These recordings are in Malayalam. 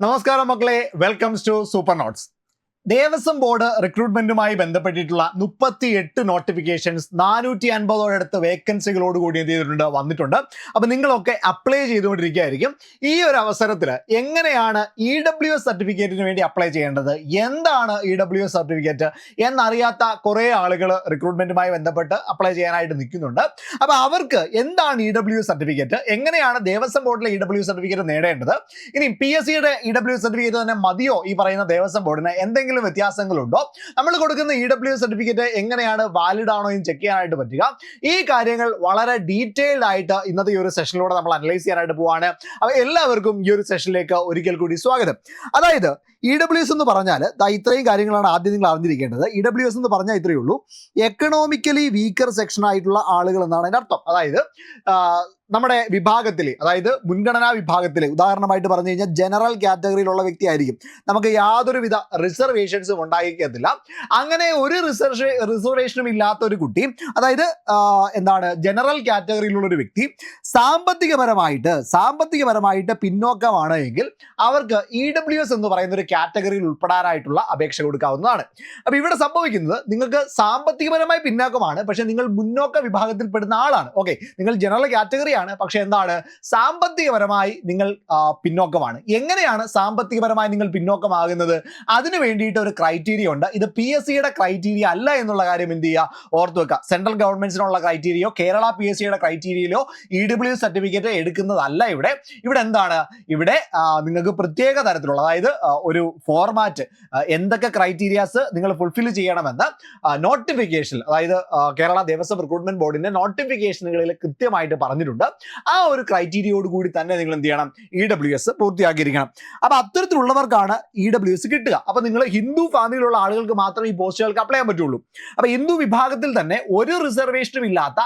നമസ്കാരം മക്കളെ. Welcomes to super notes Devaswom board റിക്രൂട്ട്മെന്റുമായി ബന്ധപ്പെട്ടിട്ടുള്ള മുപ്പത്തി എട്ട് നോട്ടിഫിക്കേഷൻസ് നാനൂറ്റി അൻപതോടടുത്ത് വേക്കൻസികളോട് കൂടി എന്ത് ചെയ്തിട്ടുണ്ട്? വന്നിട്ടുണ്ട്. അപ്പൊ നിങ്ങളൊക്കെ അപ്ലൈ ചെയ്തുകൊണ്ടിരിക്കുകയായിരിക്കും. ഈ ഒരു അവസരത്തിൽ എങ്ങനെയാണ് ഇ ഡബ്ല്യു എസ് സർട്ടിഫിക്കറ്റിന് വേണ്ടി അപ്ലൈ ചെയ്യേണ്ടത്? എന്താണ് ഇ ഡബ്ല്യു എസ് സർട്ടിഫിക്കറ്റ് എന്നറിയാത്ത കുറേ ആളുകൾ റിക്രൂട്ട്മെന്റുമായി ബന്ധപ്പെട്ട് അപ്ലൈ ചെയ്യാനായിട്ട് നിൽക്കുന്നുണ്ട്. അപ്പോൾ അവർക്ക് എന്താണ് ഇ ഡബ്ല്യു സർട്ടിഫിക്കറ്റ് എങ്ങനെയാണ് ദേവസ്വം ബോർഡിലെ ഇ ഡബ്ല്യു സർട്ടിഫിക്കറ്റ് നേടേണ്ടത്? ഇനി പി എസ് സിയുടെ ഇ ഡബ്ല്യു സർട്ടിഫിക്കറ്റ് തന്നെ മതിയോ ഈ പറയുന്ന ദേവസ്വം ബോർഡിന്? എന്തെങ്കിലും വ്യത്യാസങ്ങളുണ്ടോ? നമ്മൾ കൊടുക്കുന്ന ഇ ഡബ്ല്യു സർട്ടിഫിക്കറ്റ് എങ്ങനെയാണ് വാലിഡ് ആണോ എന്ന് ചെക്ക് ചെയ്യാനായിട്ട് പറ്റുക. ഈ കാര്യങ്ങൾ വളരെ ഡീറ്റെയിൽഡ് ആയിട്ട് ഇന്നത്തെ ഈ ഒരു സെഷനിലൂടെ നമ്മൾ അനലൈസ് ചെയ്യാനായിട്ട് പോവാണ്. അപ്പോൾ എല്ലാവർക്കും ഈ ഒരു സെഷനിലേക്ക് ഒരിക്കൽ കൂടി സ്വാഗതം. അതായത് ഇ ഡബ്ല്യു എസ് എന്ന് പറഞ്ഞാൽ ഇത്രയും കാര്യങ്ങളാണ് ആദ്യം നിങ്ങൾ അറിഞ്ഞിരിക്കേണ്ടത്. ഇ ഡബ്ല്യു എസ് എന്ന് പറഞ്ഞാൽ ഇത്രയേ ഉള്ളൂ. എക്കണോമിക്കലി വീക്കർ സെക്ഷൻ ആയിട്ടുള്ള ആളുകൾ എന്നാണ് അതിന്റെ അർത്ഥം. അതായത് നമ്മുടെ വിഭാഗത്തിൽ അതായത് മുൻഗണനാ വിഭാഗത്തിൽ ഉദാഹരണമായിട്ട് പറഞ്ഞു കഴിഞ്ഞാൽ ജനറൽ കാറ്റഗറിയിലുള്ള വ്യക്തിയായിരിക്കും. നമുക്ക് യാതൊരുവിധ റിസർവേഷൻസും ഉണ്ടായിരിക്കത്തില്ല. അങ്ങനെ ഒരു റിസർവേ റിസർവേഷനും ഇല്ലാത്ത ഒരു കുട്ടി അതായത് എന്താണ് ജനറൽ കാറ്റഗറിയിലുള്ള ഒരു വ്യക്തി സാമ്പത്തികപരമായിട്ട് സാമ്പത്തികപരമായിട്ട് പിന്നോക്കമാണ് എങ്കിൽ അവർക്ക് ഇ ഡബ്ല്യു എസ് എന്ന് പറയുന്ന ഒരു കാറ്റഗറിയിൽ ഉൾപ്പെടാനായിട്ടുള്ള അപേക്ഷ കൊടുക്കാവുന്നതാണ്. അപ്പോൾ ഇവിടെ സംഭവിക്കുന്നത് നിങ്ങൾക്ക് സാമ്പത്തികപരമായി പിന്നാക്കമാണ് പക്ഷേ നിങ്ങൾ മുന്നോക്ക വിഭാഗത്തിൽപ്പെടുന്ന ആളാണ്. ഓക്കെ നിങ്ങൾ ജനറൽ കാറ്റഗറിയാണ് പക്ഷേ എന്താണ്? സാമ്പത്തികപരമായി നിങ്ങൾ പിന്നോക്കമാണ്. എങ്ങനെയാണ് സാമ്പത്തികപരമായി നിങ്ങൾ പിന്നോക്കമാകുന്നത്? അതിന് വേണ്ടിയിട്ട് ഒരു ക്രൈറ്റീരിയ ഉണ്ട്. ഇത് പി എസ് സിയുടെ ക്രൈറ്റീരിയ അല്ല എന്നുള്ള കാര്യം എന്ത് ചെയ്യുക? ഓർത്ത് വെക്കുക. സെൻട്രൽ ഗവൺമെന്റ്സിനുള്ള ക്രൈറ്റീരിയയോ കേരള പി എസ് സിയുടെ ക്രൈറ്റീരിയയിലോ ഇ ഡബ്ല്യു സർട്ടിഫിക്കറ്റ് എടുക്കുന്നതല്ല ഇവിടെ. ഇവിടെ എന്താണ്? ഇവിടെ നിങ്ങൾക്ക് പ്രത്യേക തരത്തിലുള്ള അതായത് ആ, ഒരു ഫോർമാറ്റ് എന്തൊക്കെ ക്രൈറ്റീരിയാസ് നിങ്ങൾ ഫുൾഫിൽ ചെയ്യണമെന്ന് നോട്ടിഫിക്കേഷൻ അതായത് കേരള ദേവസ്വം റിക്രൂട്ട്മെന്റ് ബോർഡിന്റെ നോട്ടിഫിക്കേഷനുകളിൽ കൃത്യമായിട്ട് പറഞ്ഞിട്ടുണ്ട്. ആ ഒരു ക്രൈറ്റീരിയയോട് കൂടി തന്നെ നിങ്ങൾ എന്ത് ചെയ്യണം? ഇ ഡബ്ല്യു എസ് പൂർത്തിയാക്കിയിരിക്കണം. അപ്പൊ അത്തരത്തിലുള്ളവർക്കാണ് ഇ ഡബ്ല്യു എസ് കിട്ടുക. അപ്പൊ നിങ്ങൾ ഹിന്ദു ഫാമിലിയിലുള്ള ആളുകൾക്ക് മാത്രമേ ഈ പോസ്റ്റുകൾക്ക് അപ്ലൈ ചെയ്യാൻ പറ്റുള്ളൂ. അപ്പൊ ഹിന്ദു വിഭാഗത്തിൽ തന്നെ ഒരു റിസർവേഷനും ഇല്ലാത്ത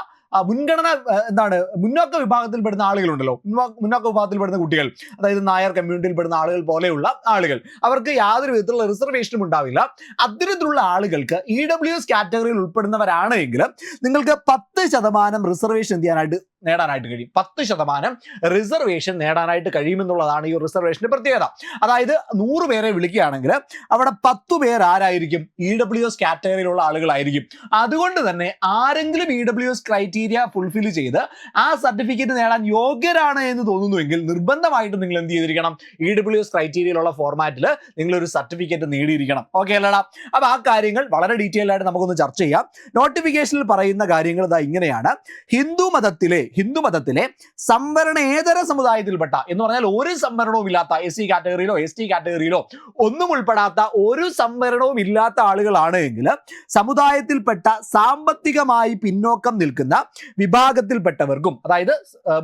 മുൻഗണന എന്താണ് മുന്നോക്ക വിഭാഗത്തിൽ പെടുന്ന ആളുകളുണ്ടല്ലോ. മുന്നോക്ക മുന്നോക്ക വിഭാഗത്തിൽപ്പെടുന്ന കുട്ടികൾ അതായത് നായർ കമ്മ്യൂണിറ്റിയിൽ പെടുന്ന ആളുകൾ പോലെയുള്ള ആളുകൾ. അവർക്ക് യാതൊരു വിധത്തിലുള്ള റിസർവേഷനും ഉണ്ടാവില്ല. അത്തരത്തിലുള്ള ആളുകൾക്ക് ഇ ഡബ്ല്യു എസ് കാറ്റഗറിയിൽ ഉൾപ്പെടുന്നവരാണ് എങ്കിൽ നിങ്ങൾക്ക് പത്ത് ശതമാനം റിസർവേഷൻ എന്ത് ചെയ്യാനായിട്ട് നേടാനായിട്ട് കഴിയും. പത്ത് ശതമാനം റിസർവേഷൻ നേടാനായിട്ട് കഴിയുമെന്നുള്ളതാണ് ഈ റിസർവേഷന്റെ പ്രത്യേകത. അതായത് നൂറ് പേരെ വിളിക്കുകയാണെങ്കിൽ അവിടെ പത്ത് പേർ ആരായിരിക്കും? ഇ ഡബ്ല്യു എസ് കാറ്റഗറിയിലുള്ള ആളുകളായിരിക്കും. അതുകൊണ്ട് തന്നെ ആരെങ്കിലും E W S criteria fulfil ചെയ്ത് ആ സർട്ടിഫിക്കറ്റ് നേടാൻ യോഗ്യരാണ് എന്ന് തോന്നുന്നുവെങ്കിൽ നിർബന്ധമായിട്ട് നിങ്ങൾ എന്ത് ചെയ്തിരിക്കണം? ഇ ഡബ്ല്യു എസ് ക്രൈറ്റീരിയയിലുള്ള ഫോർമാറ്റിൽ നിങ്ങൾ ഒരു സർട്ടിഫിക്കറ്റ് നേടിയിരിക്കണം. ഓക്കെ അല്ലടാ? അപ്പൊ ആ കാര്യങ്ങൾ വളരെ ഡീറ്റെയിൽ ആയിട്ട് നമുക്കൊന്ന് ചർച്ച ചെയ്യാം. നോട്ടിഫിക്കേഷനിൽ പറയുന്ന കാര്യങ്ങൾ ഇതാ ഇങ്ങനെയാണ്. ഹിന്ദു മതത്തിലെ ഹിന്ദു മതത്തിലെ സംവരണേതര സമുദായത്തിൽപ്പെട്ട എന്ന് പറഞ്ഞാൽ ഒരു സംവരണവും ഇല്ലാത്ത എസ് സി കാറ്റഗറിയിലോ എസ് ടി കാറ്റഗറിയിലോ ഒന്നും ഉൾപ്പെടാത്ത ഒരു സംവരണവും ഇല്ലാത്ത ആളുകളാണ് എങ്കിൽ സമുദായത്തിൽപ്പെട്ട സാമ്പത്തികമായി പിന്നോക്കം നിൽക്കുന്ന വിഭാഗത്തിൽപ്പെട്ടവർക്കും അതായത്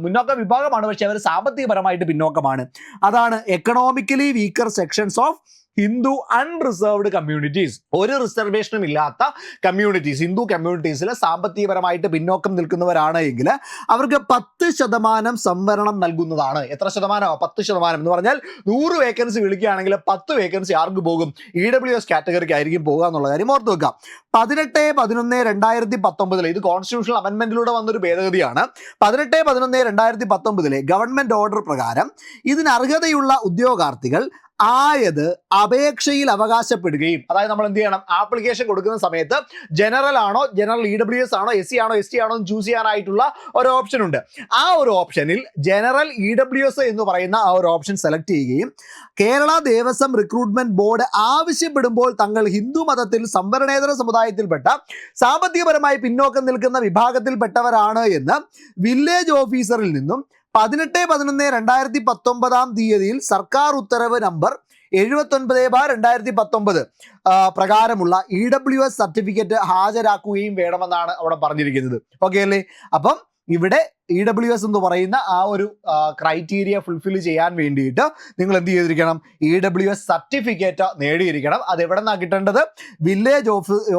മുന്നോക്ക വിഭാഗമാണ് പക്ഷെ അവർ സാമ്പത്തികപരമായിട്ട് പിന്നോക്കമാണ്. അതാണ് economically weaker sections of Hindu unreserved communities ഒരു റിസർവേഷനും ഇല്ലാത്ത കമ്മ്യൂണിറ്റീസ് ഹിന്ദു കമ്മ്യൂണിറ്റീസിൽ സാമ്പത്തികപരമായിട്ട് പിന്നോക്കം നിൽക്കുന്നവരാണ് എങ്കിൽ അവർക്ക് പത്ത് ശതമാനം സംവരണം നൽകുന്നതാണ്. എത്ര ശതമാനമോ? പത്ത് ശതമാനം എന്ന് പറഞ്ഞാൽ നൂറ് വേക്കൻസി വിളിക്കുകയാണെങ്കിൽ പത്ത് വേക്കൻസി ആർക്ക് പോകും? ഇ ഡബ്ല്യു എസ് കാറ്റഗറിക്ക് ആയിരിക്കും പോകുക എന്നുള്ള കാര്യം ഓർത്ത് വെക്കാം പതിനെട്ട് പതിനൊന്ന് രണ്ടായിരത്തി പത്തൊമ്പതിൽ ഇത് കോൺസ്റ്റിറ്റ്യൂഷണൽ അമെന്റ്മെന്റിലൂടെ വന്നൊരു ഭേദഗതിയാണ്. പതിനെട്ട് പതിനൊന്ന് രണ്ടായിരത്തി പത്തൊമ്പതിലെ ഗവൺമെന്റ് ഓർഡർ പ്രകാരം ഇതിന് അർഹതയുള്ള ഉദ്യോഗാർത്ഥികൾ ആയത് അപേക്ഷയിൽ അവകാശപ്പെടുകയും അതായത് നമ്മൾ എന്ത് ചെയ്യണം? ആപ്ലിക്കേഷൻ കൊടുക്കുന്ന സമയത്ത് ജനറൽ ആണോ ജനറൽ ഇ ഡബ്ല്യു എസ് ആണോ എസ് സി ആണോ എസ് ടി ആണോ ചൂസ് ചെയ്യാനായിട്ടുള്ള ഒരു ഓപ്ഷൻ ഉണ്ട്. ആ ഒരു ഓപ്ഷനിൽ ജനറൽ ഇ ഡബ്ല്യു എസ് എന്ന് പറയുന്ന ആ ഒരു ഓപ്ഷൻ സെലക്ട് ചെയ്യുകയും കേരള ദേവസ്വം റിക്രൂട്ട്മെന്റ് ബോർഡ് ആവശ്യപ്പെടുമ്പോൾ തങ്ങൾ ഹിന്ദു മതത്തിൽ സംവരണേതര സമുദായത്തിൽപ്പെട്ട സാമ്പത്തികപരമായി പിന്നോക്കം നിൽക്കുന്ന വിഭാഗത്തിൽപ്പെട്ടവരാണ് എന്ന് വില്ലേജ് ഓഫീസറിൽ നിന്നും പതിനെട്ട് പതിനൊന്ന് രണ്ടായിരത്തി പത്തൊമ്പതാം തീയതിയിൽ സർക്കാർ ഉത്തരവ് നമ്പർ എഴുപത്തൊൻപത് ബാർ രണ്ടായിരത്തി പത്തൊമ്പത് പ്രകാരമുള്ള ഇ ഡബ്ല്യു എസ് സർട്ടിഫിക്കറ്റ് ഹാജരാക്കുകയും വേണമെന്നാണ് അവിടെ പറഞ്ഞിരിക്കുന്നത്. ഓക്കെ അല്ലേ? അപ്പം ഇവിടെ ഇ ഡബ്ല്യു എസ് എന്ന് പറയുന്ന ആ ഒരു ക്രൈറ്റീരിയ ഫുൾഫിൽ ചെയ്യാൻ വേണ്ടിയിട്ട് നിങ്ങൾ എന്ത് ചെയ്തിരിക്കണം? ഇ ഡബ്ല്യു എസ് സർട്ടിഫിക്കറ്റ് നേടിയിരിക്കണം. അത് എവിടെ നിന്നാണ് കിട്ടേണ്ടത്? വില്ലേജ്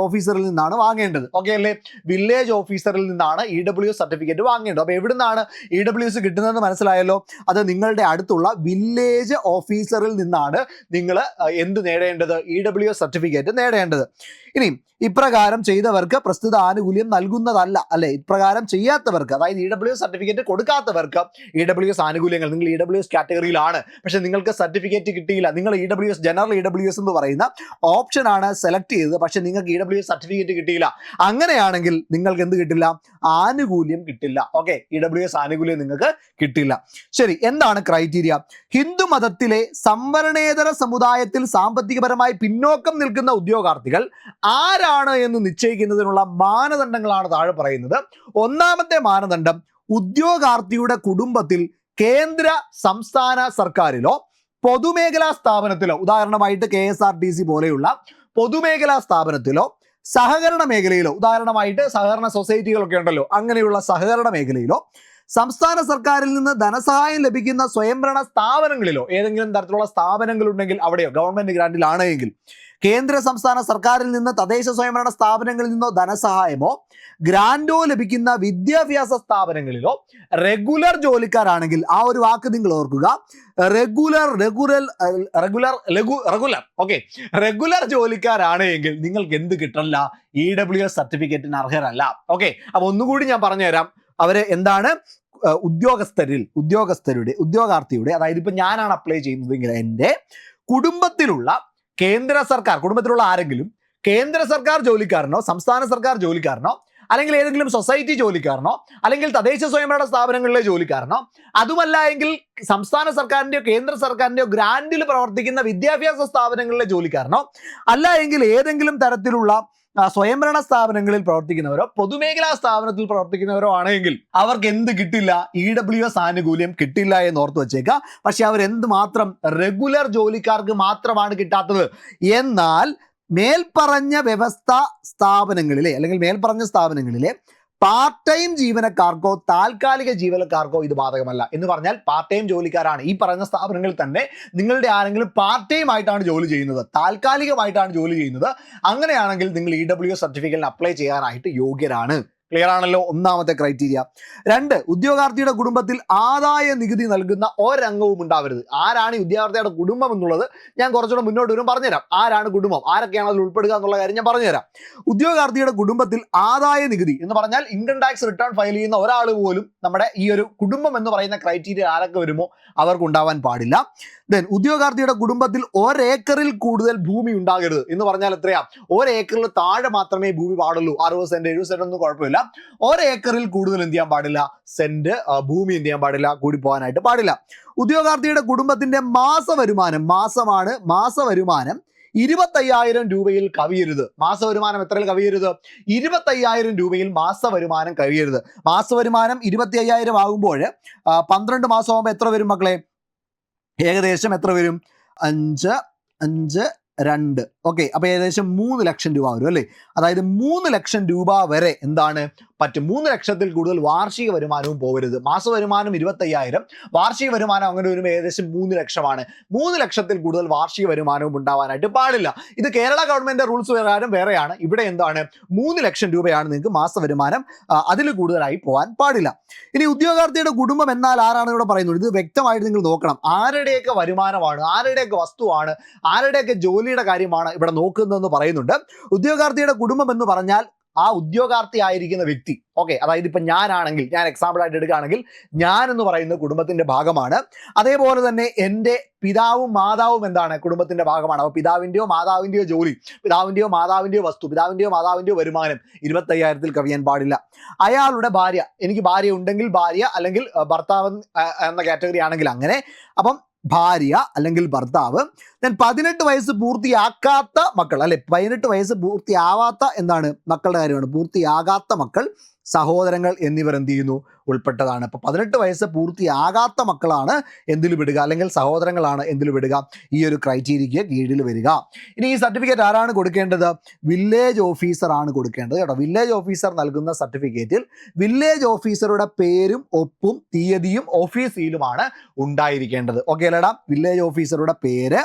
ഓഫീസറിൽ നിന്നാണ് വാങ്ങേണ്ടത്. ഓക്കെ അല്ലേ? വില്ലേജ് ഓഫീസറിൽ നിന്നാണ് ഇ ഡബ്ല്യു എസ് സർട്ടിഫിക്കറ്റ് വാങ്ങേണ്ടത്. അപ്പോൾ എവിടെ നിന്നാണ് ഇ ഡബ്ല്യു എസ് കിട്ടുന്നതെന്ന് മനസ്സിലായല്ലോ? അത് നിങ്ങളുടെ അടുത്തുള്ള വില്ലേജ് ഓഫീസറിൽ നിന്നാണ് നിങ്ങൾ എന്ത് നേടേണ്ടത്? ഇ ഡബ്ല്യു എസ് സർട്ടിഫിക്കറ്റ് നേടേണ്ടത്. ഇനി ഇപ്രകാരം ചെയ്തവർക്ക് പ്രസ്തുത ആനുകൂല്യം നൽകുന്നതല്ല. അല്ലെ? ഇപ്രകാരം ചെയ്യാത്തവർക്ക് അതായത് ഇ ഡബ്ല്യു എസ് സർട്ടിഫിക്കറ്റ് കൊടുക്കാത്തവർക്ക് ഇ ഡബ്ല്യു എസ് ആനുകൂല്യങ്ങൾ നിങ്ങൾ ഇ ഡബ്ല്യു എസ് കാറ്റഗറിയിലാണ് പക്ഷേ നിങ്ങൾക്ക് സർട്ടിഫിക്കറ്റ് കിട്ടിയില്ല. നിങ്ങൾ E W S general E W S എന്ന് പറയുന്ന ഓപ്ഷനാണ് സെലക്ട് ചെയ്തത്. പക്ഷേ നിങ്ങൾക്ക് ഇ ഡബ്ല്യു എസ് സർട്ടിഫിക്കറ്റ് കിട്ടിയില്ല. അങ്ങനെയാണെങ്കിൽ നിങ്ങൾക്ക് എന്ത് കിട്ടില്ല? ആനുകൂല്യം കിട്ടില്ല. ഓക്കെ ഇ ഡബ്ല്യു എസ് ആനുകൂല്യം നിങ്ങൾക്ക് കിട്ടില്ല. ശരി എന്താണ് ക്രൈറ്റീരിയ ഹിന്ദു മതത്തിലെ സംവരണേതര സമുദായത്തിൽ സാമ്പത്തികപരമായി പിന്നോക്കം നിൽക്കുന്ന ഉദ്യോഗാർത്ഥികൾ ആരാണ് എന്ന് നിശ്ചയിക്കുന്നതിനുള്ള മാനദണ്ഡങ്ങളാണ് താഴെ പറയുന്നത്. ഒന്നാമത്തെ മാനദണ്ഡം ഉദ്യോഗാർത്ഥിയുടെ കുടുംബത്തിൽ കേന്ദ്ര സംസ്ഥാന സർക്കാരിലോ പൊതുമേഖലാ സ്ഥാപനത്തിലോ ഉദാഹരണമായിട്ട് K S R T C പോലെയുള്ള പൊതുമേഖലാ സ്ഥാപനത്തിലോ സഹകരണ മേഖലയിലോ ഉദാഹരണമായിട്ട് സഹകരണ സൊസൈറ്റികളൊക്കെ ഉണ്ടല്ലോ അങ്ങനെയുള്ള സഹകരണ മേഖലയിലോ സംസ്ഥാന സർക്കാരിൽ നിന്ന് ധനസഹായം ലഭിക്കുന്ന സ്വയംഭരണ സ്ഥാപനങ്ങളിലോ ഏതെങ്കിലും തരത്തിലുള്ള സ്ഥാപനങ്ങൾ ഉണ്ടെങ്കിൽ അവിടെയോ ഗവൺമെന്റ് ഗ്രാൻഡിലാണ് എങ്കിൽ കേന്ദ്ര സംസ്ഥാന സർക്കാരിൽ നിന്ന് തദ്ദേശ സ്വയംഭരണ സ്ഥാപനങ്ങളിൽ നിന്നോ ധനസഹായമോ ഗ്രാൻഡോ ലഭിക്കുന്ന വിദ്യാഭ്യാസ സ്ഥാപനങ്ങളിലോ റെഗുലർ ജോലിക്കാരാണെങ്കിൽ ആ ഒരു വാക്ക് നിങ്ങൾ ഓർക്കുക. റെഗുലർ റെഗുലർ റെഗുലർ ലഘു റെഗുലർ ഓക്കെ റെഗുലർ ജോലിക്കാരാണ് എങ്കിൽ നിങ്ങൾക്ക് എന്ത് കിട്ടില്ല ഇ ഡബ്ല്യു എസ് സർട്ടിഫിക്കറ്റിന് അർഹരല്ല. ഓക്കെ അപ്പൊ ഒന്നുകൂടി ഞാൻ പറഞ്ഞുതരാം. അവർ എന്താണ് ഉദ്യോഗസ്ഥരിൽ ഉദ്യോഗസ്ഥരുടെ ഉദ്യോഗാർത്ഥിയുടെ അതായത് ഇപ്പൊ ഞാനാണ് അപ്ലൈ ചെയ്യുന്നതെങ്കിൽ എന്റെ കുടുംബത്തിലുള്ള കേന്ദ്ര സർക്കാർ കുടുംബത്തിലുള്ള ആരെങ്കിലും കേന്ദ്ര സർക്കാർ ജോലിക്കാരനോ സംസ്ഥാന സർക്കാർ ജോലിക്കാരനോ അല്ലെങ്കിൽ ഏതെങ്കിലും സൊസൈറ്റി ജോലിക്കാരനോ അല്ലെങ്കിൽ തദ്ദേശ സ്വയംഭരണ സ്ഥാപനങ്ങളിലെ ജോലിക്കാരനോ അതുമല്ല എങ്കിൽ സംസ്ഥാന സർക്കാരിന്റെയോ കേന്ദ്ര സർക്കാരിന്റെയോ ഗ്രാൻഡിൽ പ്രവർത്തിക്കുന്ന വിദ്യാഭ്യാസ സ്ഥാപനങ്ങളിലെ ജോലിക്കാരനോ അല്ല എങ്കിൽ ഏതെങ്കിലും തരത്തിലുള്ള സ്വയംഭരണ സ്ഥാപനങ്ങളിൽ പ്രവർത്തിക്കുന്നവരോ പൊതുമേഖലാ സ്ഥാപനത്തിൽ പ്രവർത്തിക്കുന്നവരോ ആണെങ്കിൽ അവർക്ക് എന്ത് കിട്ടില്ല? ഇ ഡബ്ല്യു എസ് ആനുകൂല്യം കിട്ടില്ല എന്ന് ഓർത്ത് വെച്ചേക്കുക. പക്ഷെ അവർ എന്ത് മാത്രം റെഗുലർ ജോലിക്കാർക്ക് മാത്രമാണ് കിട്ടാത്തത്. എന്നാൽ മേൽപ്പറഞ്ഞ വ്യവസ്ഥ സ്ഥാപനങ്ങളിലെ അല്ലെങ്കിൽ മേൽപ്പറഞ്ഞ സ്ഥാപനങ്ങളിലെ പാർട്ട് ടൈം ജീവനക്കാർക്കോ താൽക്കാലിക ജീവനക്കാർക്കോ ഇത് ബാധകമല്ല. എന്ന് പറഞ്ഞാൽ പാർട്ട് ടൈം ജോലിക്കാരാണ്. ഈ പറഞ്ഞ സ്ഥാപനങ്ങളിൽ തന്നെ നിങ്ങളുടെ ആരെങ്കിലും പാർട്ട് ടൈം ആയിട്ടാണ് ജോലി ചെയ്യുന്നത്. താൽക്കാലികമായിട്ടാണ് ജോലി ചെയ്യുന്നത്. അങ്ങനെയാണെങ്കിൽ നിങ്ങൾ ഇ ഡബ്ല്യു സർട്ടിഫിക്കറ്റിന് അപ്ലൈ ചെയ്യാനായിട്ട് യോഗ്യരാണ്. ക്ലിയർ ആണല്ലോ? ഒന്നാമത്തെ ക്രൈറ്റീരിയ രണ്ട് ഉദ്യോഗാർത്ഥിയുടെ കുടുംബത്തിൽ ആദായ നികുതി നൽകുന്ന ഒരംഗവും ഉണ്ടാവരുത്. ആരാണ് ഈ ഉദ്യോഗാർത്ഥിയുടെ കുടുംബം എന്നുള്ളത് ഞാൻ കുറച്ചുകൂടെ മുന്നോട്ട് വരും പറഞ്ഞുതരാം. ആരാണ് കുടുംബം? ആരൊക്കെയാണ് അതിൽ ഉൾപ്പെടുക എന്നുള്ള കാര്യം ഞാൻ പറഞ്ഞുതരാം. ഉദ്യോഗാർത്ഥിയുടെ കുടുംബത്തിൽ ആദായ നികുതി എന്ന് പറഞ്ഞാൽ ഇൻകം ടാക്സ് റിട്ടേൺ ഫയൽ ചെയ്യുന്ന ഒരാൾ പോലും നമ്മുടെ ഈ ഒരു കുടുംബം എന്ന് പറയുന്ന ക്രൈറ്റീരിയ ആരൊക്കെ വരുമോ അവർക്ക് ഉണ്ടാവാൻ പാടില്ല. ദെൻ ഉദ്യോഗാർത്ഥിയുടെ കുടുംബത്തിൽ ഒരേക്കറിൽ കൂടുതൽ ഭൂമി ഉണ്ടാകരുത് എന്ന് പറഞ്ഞാൽ എത്രയാ? ഒരേക്കറിൽ താഴെ മാത്രമേ ഭൂമി പാടുള്ളൂ. അറുപത് സെന്റ് എഴുപത് സെന്റ് ഒന്നും കുഴപ്പമില്ല. ഒരേക്കറിൽ കൂടുതൽ എന്ത് ചെയ്യാൻ പാടില്ല? സെന്റ് ഭൂമി എന്ത് ചെയ്യാൻ പാടില്ല? കൂടി പോകാനായിട്ട് പാടില്ല. ഉദ്യോഗാർത്ഥിയുടെ കുടുംബത്തിന്റെ മാസ വരുമാനം മാസമാണ് മാസ വരുമാനം ഇരുപത്തയ്യായിരം രൂപയിൽ കവിയരുത്. മാസ വരുമാനം എത്രയിൽ കവിയരുത്? ഇരുപത്തയ്യായിരം രൂപയിൽ മാസ വരുമാനം കവിയരുത്. മാസ വരുമാനം ഇരുപത്തി അയ്യായിരം ആകുമ്പോൾ പന്ത്രണ്ട് മാസം ആകുമ്പോൾ എത്ര വരും മക്കളെ? ഏകദേശം എത്ര വരും? അഞ്ച് അഞ്ച് രണ്ട്. ഓക്കെ അപ്പോൾ ഏകദേശം മൂന്ന് ലക്ഷം രൂപ വരും അല്ലേ? അതായത് മൂന്ന് ലക്ഷം രൂപ വരെ എന്താണ്? പറ്റും. മൂന്ന് ലക്ഷത്തിൽ കൂടുതൽ വാർഷിക വരുമാനവും പോകരുത്. മാസ വരുമാനം ഇരുപത്തയ്യായിരം. വാർഷിക വരുമാനം അങ്ങനെ വരുമ്പോൾ ഏകദേശം മൂന്ന് ലക്ഷമാണ്. മൂന്ന് ലക്ഷത്തിൽ കൂടുതൽ വാർഷിക വരുമാനവും ഉണ്ടാവാനായിട്ട് പാടില്ല. ഇത് കേരള ഗവൺമെന്റ് റൂൾസ് പ്രകാരം വേറെയാണ്. ഇവിടെ എന്താണ്? മൂന്ന് ലക്ഷം രൂപയാണ് നിങ്ങൾക്ക് മാസ വരുമാനം അതിൽ കൂടുതലായി പോകാൻ പാടില്ല. ഇനി ഉദ്യോഗാർത്ഥിയുടെ കുടുംബം എന്നാൽ ആരാണ് ഇവിടെ പറയുന്നത്? ഇത് വ്യക്തമായിട്ട് നിങ്ങൾ നോക്കണം. ആരുടെയൊക്കെ വരുമാനമാണ് ആരുടെയൊക്കെ വസ്തുവാണ് ആരുടെയൊക്കെ ജോലിയുടെ കാര്യമാണ് ഇവിടെ നോക്കുന്നതെന്ന് പറയുന്നുണ്ട്. ഉദ്യോഗാർത്ഥിയുടെ കുടുംബം എന്ന് പറഞ്ഞാൽ ആ ഉദ്യോഗാർത്ഥി ആയിരിക്കുന്ന വ്യക്തി ഓക്കെ അതായത് ഇപ്പം ഞാനാണെങ്കിൽ ഞാൻ എക്സാമ്പിൾ ആയിട്ട് എടുക്കുകയാണെങ്കിൽ ഞാൻ എന്ന് പറയുന്ന കുടുംബത്തിന്റെ ഭാഗമാണ്. അതേപോലെ തന്നെ എന്റെ പിതാവും മാതാവും എന്താണ്? കുടുംബത്തിന്റെ ഭാഗമാണ്. അപ്പോൾ പിതാവിന്റെയോ മാതാവിന്റെയോ ജോലി പിതാവിന്റെയോ മാതാവിന്റെയോ വസ്തു പിതാവിന്റെയോ മാതാവിന്റെയോ വരുമാനം ഇരുപത്തയ്യായിരത്തിൽ കവിയാൻ പാടില്ല. അയാളുടെ ഭാര്യ എനിക്ക് ഭാര്യ ഉണ്ടെങ്കിൽ ഭാര്യ അല്ലെങ്കിൽ ഭർത്താവ് എന്ന കാറ്റഗറി ആണെങ്കിൽ അങ്ങനെ. അപ്പം ഭാര്യ അല്ലെങ്കിൽ ഭർത്താവ് ഞാൻ പതിനെട്ട് വയസ്സ് പൂർത്തിയാക്കാത്ത മക്കൾ അല്ലെ? പതിനെട്ട് വയസ്സ് പൂർത്തിയാവാത്ത എന്താണ് മക്കളുടെ കാര്യമാണ്? പൂർത്തിയാകാത്ത മക്കൾ സഹോദരങ്ങൾ എന്നിവർ എന്ത് ചെയ്യുന്നു? ഉൾപ്പെട്ടതാണ്. അപ്പോൾ പതിനെട്ട് വയസ്സ് പൂർത്തിയാകാത്ത മക്കളാണ് എന്തിലും വിടുക? അല്ലെങ്കിൽ സഹോദരങ്ങളാണ് എന്തിലും വിടുക? ഈ ഒരു ക്രൈറ്റീരിയയ്ക്ക് കീഴിൽ വരിക. ഇനി ഈ സർട്ടിഫിക്കറ്റ് ആരാണ് കൊടുക്കേണ്ടത്? വില്ലേജ് ഓഫീസർ ആണ് കൊടുക്കേണ്ടത് കേട്ടോ. വില്ലേജ് ഓഫീസർ നൽകുന്ന സർട്ടിഫിക്കറ്റിൽ വില്ലേജ് ഓഫീസറുടെ പേരും ഒപ്പും തീയതിയും ഓഫീസിലുമാണ് സീലുമാണ് ഉണ്ടായിരിക്കേണ്ടത്. ഓക്കെ അല്ലേടാ? വില്ലേജ് ഓഫീസറുടെ പേര്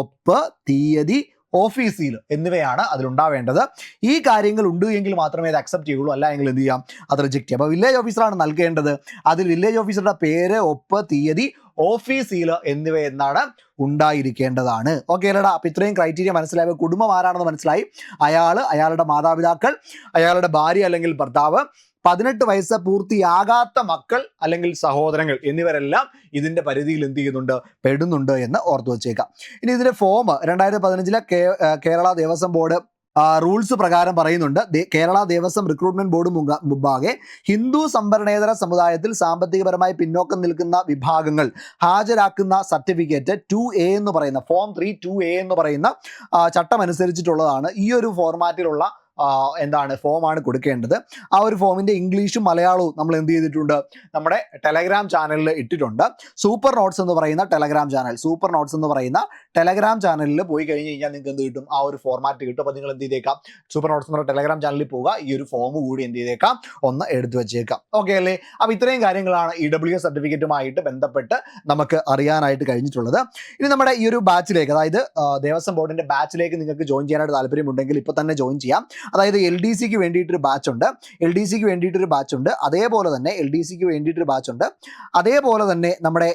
ഒപ്പ് തീയതി ഓഫീസ് സീൽ എന്നിവയാണ് അതിലുണ്ടാവേണ്ടത്. ഈ കാര്യങ്ങൾ ഉണ്ട് എങ്കിൽ മാത്രമേ അത് അക്സെപ്റ്റ് ചെയ്യുള്ളൂ. അല്ല എങ്കിൽ എന്ത് ചെയ്യാം? അത് റിജക്റ്റ് ചെയ്യാം. അപ്പോൾ വില്ലേജ് ഓഫീസറാണ് നൽകേണ്ടത്. അതിൽ വില്ലേജ് ഓഫീസറുടെ പേര് ഒപ്പ് തീയതി ഓഫീസ് സീൽ എന്നിവ എന്നാണ് ഉണ്ടായിരിക്കേണ്ടതാണ്. ഓക്കെ അല്ലടാ. അപ്പം ഇത്രയും ക്രൈറ്റീരിയ മനസ്സിലായ കുടുംബം ആരാണെന്ന് മനസ്സിലായി. അയാൾ അയാളുടെ മാതാപിതാക്കൾ അയാളുടെ ഭാര്യ അല്ലെങ്കിൽ ഭർത്താവ് പതിനെട്ട് വയസ്സ് പൂർത്തിയാകാത്ത മക്കൾ അല്ലെങ്കിൽ സഹോദരങ്ങൾ എന്നിവരെല്ലാം ഇതിന്റെ പരിധിയിൽ എന്ത് ചെയ്യുന്നുണ്ട്? പെടുന്നുണ്ട് എന്ന് ഓർത്തു വച്ചേക്കാം. ഇനി ഇതിന്റെ ഫോം രണ്ടായിരത്തി പതിനഞ്ചിലെ കേരള ദേവസ്വം ബോർഡ് റൂൾസ് പ്രകാരം പറയുന്നുണ്ട്. കേരള ദേവസ്വം റിക്രൂട്ട്മെന്റ് ബോർഡ് മുമ്പാകെ ഹിന്ദു സംവരണേതര സമുദായത്തിൽ സാമ്പത്തികപരമായി പിന്നോക്കം നിൽക്കുന്ന വിഭാഗങ്ങൾ ഹാജരാക്കുന്ന സർട്ടിഫിക്കറ്റ് ടു എ എന്ന് പറയുന്ന ഫോം ത്രീ ടു എ എന്ന് പറയുന്ന ചട്ടം അനുസരിച്ചിട്ടുള്ളതാണ് ഈ ഒരു ഫോർമാറ്റിലുള്ള എന്താണ് ഫോമാണ് കൊടുക്കേണ്ടത്. ആ ഒരു ഫോമിന്റെ ഇംഗ്ലീഷും മലയാളവും നമ്മൾ എന്ത് ചെയ്തിട്ടുണ്ട്? നമ്മുടെ ടെലഗ്രാം ചാനലിൽ ഇട്ടിട്ടുണ്ട്. സൂപ്പർ നോട്ട്സ് എന്ന് പറയുന്ന ടെലഗ്രാം ചാനൽ സൂപ്പർ നോട്ട്സ് എന്ന് പറയുന്ന ടെലഗ്രാം ചാനലിൽ പോയി കഴിഞ്ഞ് കഴിഞ്ഞാൽ നിങ്ങൾക്ക് എന്ത് കിട്ടും? ആ ഒരു ഫോർമാറ്റ് കിട്ടും. അപ്പോൾ നിങ്ങൾ എന്ത് ചെയ്തേക്കാം? സൂപ്പർ നോട്ട്സ് എന്ന് പറയുന്ന ടെലഗ്രാം ചാനലിൽ പോവുക. ഈ ഒരു ഫോം കൂടി എന്ത് ചെയ്തേക്കാം? ഒന്ന് എടുത്തു വെച്ചേക്കാം. ഓക്കെ അല്ലേ? അപ്പോൾ ഇത്രയും കാര്യങ്ങളാണ് ഇ ഡബ്ല്യു സർട്ടിഫിക്കറ്റുമായിട്ട് ബന്ധപ്പെട്ട് നമുക്ക് അറിയാനായിട്ട് കഴിഞ്ഞിട്ടുള്ളത്. ഇനി നമ്മുടെ ഈ ഒരു ബാച്ചിലേക്ക് അതായത് ദേവസ്വം ബോർഡിന്റെ ബാച്ചിലേക്ക് നിങ്ങൾക്ക് ജോയിൻ ചെയ്യാനായിട്ട് താല്പര്യമുണ്ടെങ്കിൽ ഇപ്പോൾ തന്നെ ജോയിൻ ചെയ്യാം. അതായത് എൽ ഡി സിക്ക് വേണ്ടിയിട്ടൊരു ബാച്ച് ഉണ്ട്. എൽ ഡി സിക്ക് വേണ്ടിയിട്ടൊരു ബാച്ച് ഉണ്ട്. അതേപോലെ തന്നെ എൽ ഡി സിക്ക് വേണ്ടിയിട്ടൊരു ബാച്ച് ഉണ്ട്. അതേപോലെ തന്നെ നമ്മുടെ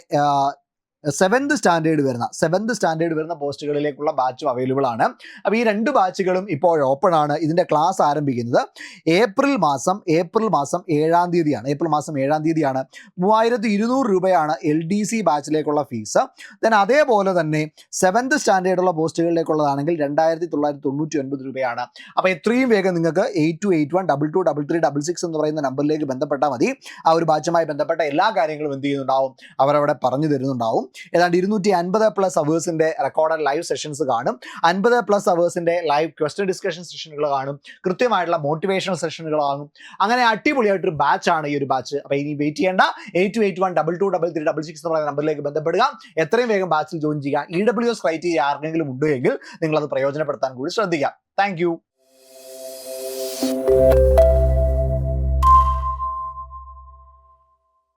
സെവൻത് സ്റ്റാൻഡേർഡ് വരുന്ന സെവൻത് സ്റ്റാൻഡേർഡ് വരുന്ന പോസ്റ്റുകളിലേക്കുള്ള ബാച്ചും അവൈലബിൾ ആണ്. അപ്പോൾ ഈ രണ്ട് ബാച്ചുകളും ഇപ്പോൾ ഓപ്പൺ ആണ്. ഇതിന്റെ ക്ലാസ് ആരംഭിക്കുന്നത് ഏപ്രിൽ മാസം ഏപ്രിൽ മാസം ഏഴാം തീയതിയാണ്. ഏപ്രിൽ മാസം ഏഴാം തീയതിയാണ്. മൂവായിരത്തി ഇരുന്നൂറ് രൂപയാണ് എൽ ഡി സി ബാച്ചിലേക്കുള്ള ഫീസ് ദെൻ അതേപോലെ തന്നെ സെവൻത് സ്റ്റാൻഡേർഡുള്ള പോസ്റ്റുകളിലേക്കുള്ളതാണെങ്കിൽ രണ്ടായിരത്തി തൊള്ളായിരത്തി തൊണ്ണൂറ്റി ഒൻപത് രൂപയാണ്. അപ്പോൾ എത്രയും വേഗം നിങ്ങൾക്ക് eight two eight one double two double three double six എന്ന് പറയുന്ന നമ്പറിലേക്ക് ബന്ധപ്പെട്ടാൽ മതി. ആ ഒരു ബാച്ചുമായി ബന്ധപ്പെട്ട എല്ലാ കാര്യങ്ങളും എന്ത് ചെയ്യുന്നുണ്ടാവും? അവരവിടെ പറഞ്ഞു തരുന്നുണ്ടാവും. ഏതാണ്ട് ഇരുന്നൂറ്റി അൻപത് പ്ലസ് അവേഴ്സിന്റെ റെക്കോർഡഡ് ലൈവ് സെഷൻസ് കാണും. അൻപത് പ്ലസ് അവേഴ്സിന്റെ ലൈവ് ക്വസ്റ്റ്യൻ ഡിസ്കഷൻ സെഷനുകൾ കാണും. കൃത്യമായിട്ടുള്ള മോട്ടിവേഷണൽ സെഷനുകൾ കാണും. അങ്ങനെ അടിപൊളിയായിട്ടൊരു ആണ് ഈ ഒരു ബാച്ച് അപ്പോൾ ഇനി വെയിറ്റ് ചെയ്യേണ്ട. Eight two eight one double two double three double six പറയുന്ന നമ്പറിലേക്ക് ബന്ധപ്പെടുക. എത്രയും വേഗം ബാച്ചിൽ ജോയിൻ ചെയ്യുക. ഇ ഡബ്ല്യു എസ് ക്രൈറ്റീരിയ ആർക്കെങ്കിലും ഉണ്ടോ എങ്കിൽ നിങ്ങൾ അത് പ്രയോജനപ്പെടുത്താൻ കൂടി ശ്രദ്ധിക്കുക. താങ്ക്